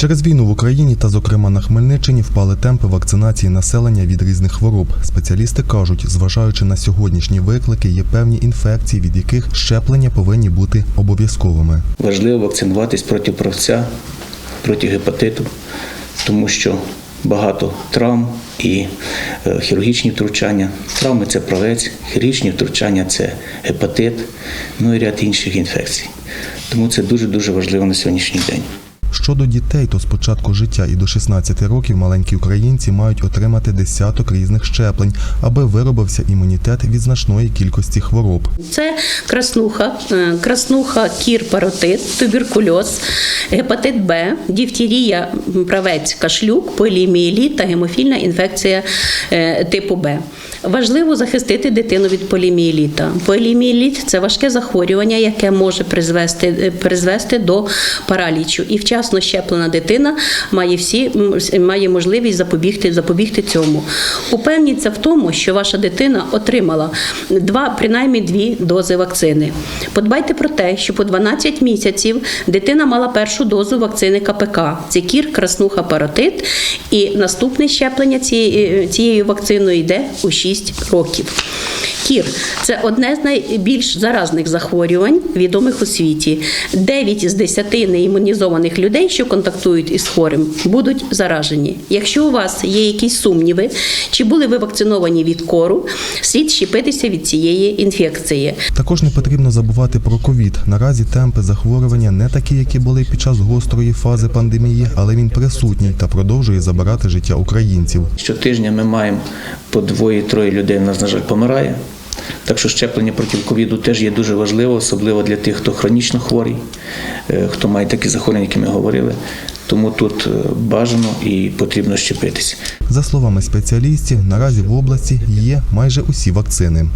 Через війну в Україні та, зокрема, на Хмельниччині впали темпи вакцинації населення від різних хвороб. Спеціалісти кажуть, зважаючи на сьогоднішні виклики, є певні інфекції, від яких щеплення повинні бути обов'язковими. Важливо вакцинуватись проти правця, проти гепатиту, тому що багато травм і е, хірургічні втручання. Травми це правець, хірургічні втручання це гепатит, ну і ряд інших інфекцій. Тому це дуже-дуже важливо на сьогоднішній день. Щодо дітей, то з початку життя і до 16 років маленькі українці мають отримати десяток різних щеплень, аби виробився імунітет від значної кількості хвороб. Це краснуха, е, краснуха, кір, паротит, туберкульоз, гепатит Б, дифтерія, правець, кашлюк, поліомієліт та гемофільна інфекція е, типу Б. Важливо захистити дитину від полімієліта. Полімієліт – це важке захворювання, яке може призвести, е, призвести до паралічу. І вчасно щеплена дитина має всі має можливість запобігти, запобігти цьому. Упевніться в тому, що ваша дитина отримала два, принаймні дві дози вакцини. Подбайте про те, що по 12 місяців дитина мала першу дозу вакцини КПК. Це кір, краснуха, паротит. І наступне щеплення цією, цією вакциною йде у 6 років. Кір це одне з найбільш заразних захворювань, відомих у світі. 9 з 10 неімунізованих людей, що контактують із хворим, будуть заражені. Якщо у вас є якісь сумніви, чи були ви вакциновані від кору, слід щепитися від цієї інфекції. Також не потрібно забувати про ковід. Наразі темпи захворювання не такі, які були під час гострої фази пандемії, але він присутній та продовжує забирати життя українців. Щотижня ми маємо по двоє-троє людей, у нас, на жаль, помирає. Так що щеплення проти ковіду теж є дуже важливо, особливо для тих, хто хронічно хворий, е, хто має такі захворювання, які ми говорили. Тому тут е, бажано і потрібно щепитися. За словами спеціалістів, наразі в області є майже усі вакцини.